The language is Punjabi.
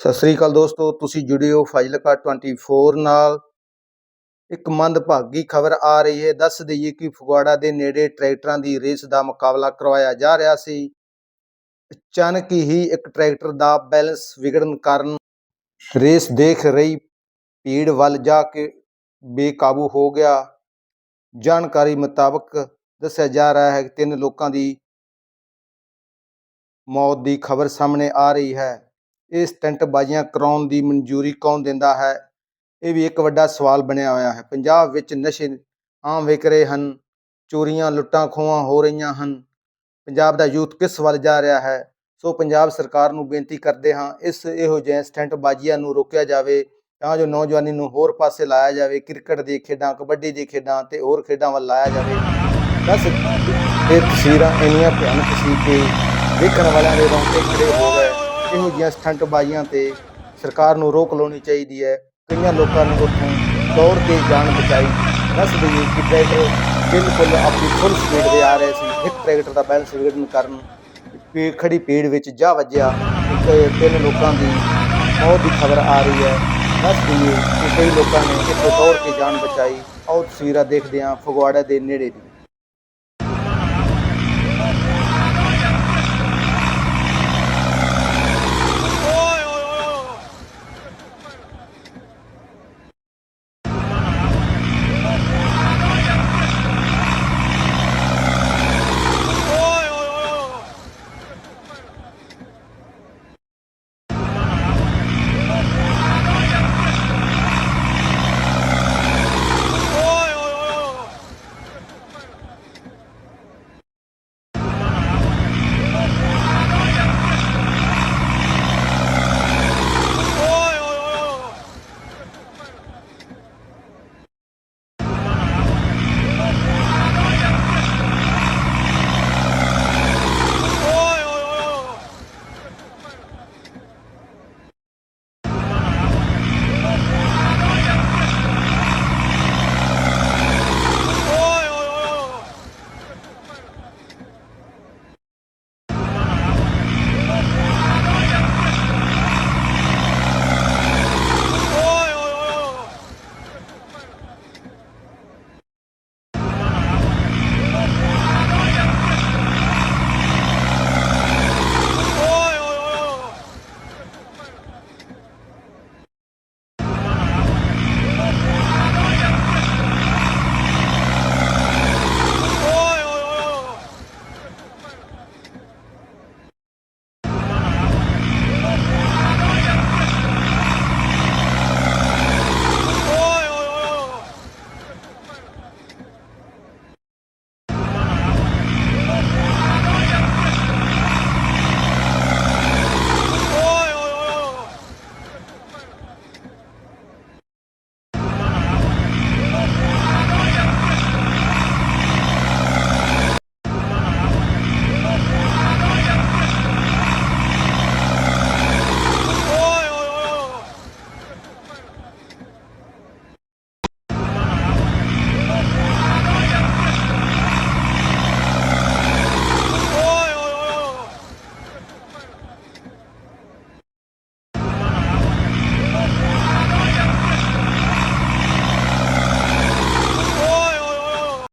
ਸਤਿ ਸ੍ਰੀ ਅਕਾਲ ਦੋਸਤੋ, ਤੁਸੀਂ ਜੁੜੇ ਹੋ ਫਾਜ਼ਿਲਕਾ 24 ਨਾਲ। ਇੱਕ ਮੰਦਭਾਗੀ ਖਬਰ ਆ ਰਹੀ ਹੈ। ਦੱਸ ਦਈਏ ਕਿ ਫਗਵਾੜਾ ਦੇ ਨੇੜੇ ਟਰੈਕਟਰਾਂ ਦੀ ਰੇਸ ਦਾ ਮੁਕਾਬਲਾ ਕਰਵਾਇਆ ਜਾ ਰਿਹਾ ਸੀ। ਅਚਾਨਕ ਹੀ ਇੱਕ ਟਰੈਕਟਰ ਦਾ ਬੈਲੈਂਸ ਵਿਗੜਨ ਕਾਰਨ ਰੇਸ ਦੇਖ ਰਹੀ ਭੀੜ ਵੱਲ ਜਾ ਕੇ ਬੇਕਾਬੂ ਹੋ ਗਿਆ। ਜਾਣਕਾਰੀ ਮੁਤਾਬਕ ਦੱਸਿਆ ਜਾ ਰਿਹਾ ਹੈ ਕਿ ਤਿੰਨ ਲੋਕਾਂ ਦੀ ਮੌਤ ਦੀ ਖਬਰ ਸਾਹਮਣੇ ਆ ਰਹੀ ਹੈ। ਇਹ ਸਟੰਟ ਬਾਜ਼ੀਆਂ ਕਰਾਉਣ ਦੀ ਮਨਜ਼ੂਰੀ ਕੌਣ ਦਿੰਦਾ ਹੈ? ਇਹ ਵੀ ਇੱਕ ਵੱਡਾ ਸਵਾਲ ਬਣਿਆ ਹੋਇਆ ਹੈ। ਪੰਜਾਬ ਵਿੱਚ ਨਸ਼ੇ ਆਮ ਵਿਕ ਰਹੇ ਹਨ, ਚੋਰੀਆਂ, ਲੁੱਟਾਂ, ਖੋਹਾਂ ਹੋ ਰਹੀਆਂ ਹਨ। ਪੰਜਾਬ ਦਾ ਯੂਥ ਕਿਸ ਵੱਲ ਜਾ ਰਿਹਾ ਹੈ? ਸੋ ਪੰਜਾਬ ਸਰਕਾਰ ਨੂੰ ਬੇਨਤੀ ਕਰਦੇ ਹਾਂ, ਇਸ ਇਹੋ ਜਿਹੇ ਸਟੰਟ ਬਾਜ਼ੀਆਂ ਨੂੰ ਰੋਕਿਆ ਜਾਵੇ, ਤਾਂ ਜੋ ਨੌਜਵਾਨੀ ਨੂੰ ਹੋਰ ਪਾਸੇ ਲਾਇਆ ਜਾਵੇ, ਕ੍ਰਿਕਟ ਦੀ ਖੇਡਾਂ, ਕਬੱਡੀ ਦੀ ਖੇਡਾਂ ਤੇ ਹੋਰ ਖੇਡਾਂ ਵੱਲ ਲਾਇਆ ਜਾਵੇ। ਬਸ ਇਹ ਤਸਵੀਰਾਂ ਇੰਨੀਆਂ ਭਿਆਨਕ ਸੀ ਕਿ ਵੇਖਣ ਵਾਲਿਆਂ ਦੇ ਰੋਂਗਟੇ ਖੜੇ ਹੋ ਗਏ। ਇਹੋ ਜਿਹੀਆਂ ਸਟੰਟ ਤੇ ਸਰਕਾਰ ਨੂੰ ਰੋਕ ਲਾਉਣੀ ਚਾਹੀਦੀ ਹੈ। ਕਈਆਂ ਲੋਕਾਂ ਨੇ ਉੱਥੋਂ ਦੌੜ ਕੇ ਜਾਨ ਬਚਾਈ ਦੱਸ ਦਈਏ ਕਿ ਟਰੈਕਟਰ ਬਿਲਕੁਲ ਆਪਣੀ ਫੁੱਲ ਸਪੀਡ ਤੇ ਆ ਰਹੇ ਸੀ। ਇੱਕ ਟਰੈਕਟਰ ਦਾ ਬੈਲੈਂਸ ਵਿਗੜਨ ਕਾਰਨ ਪੇ ਖੜੀ ਪੇੜ ਵਿੱਚ ਜਾ ਵੱਜਿਆ। ਤਿੰਨ ਲੋਕਾਂ ਦੀ ਮੌਤ ਦੀ ਖਬਰ ਆ ਰਹੀ ਹੈ। ਦੱਸ ਦਈਏ ਕਿ ਕਈ ਲੋਕਾਂ ਨੇ ਇੱਥੋਂ ਦੌੜ ਕੇ ਜਾਨ ਬਚਾਈ। ਆਓ ਤਸਵੀਰਾਂ ਦੇਖਦੇ ਹਾਂ ਫਗਵਾੜਾ ਦੇ ਨੇੜੇ ਦੀ।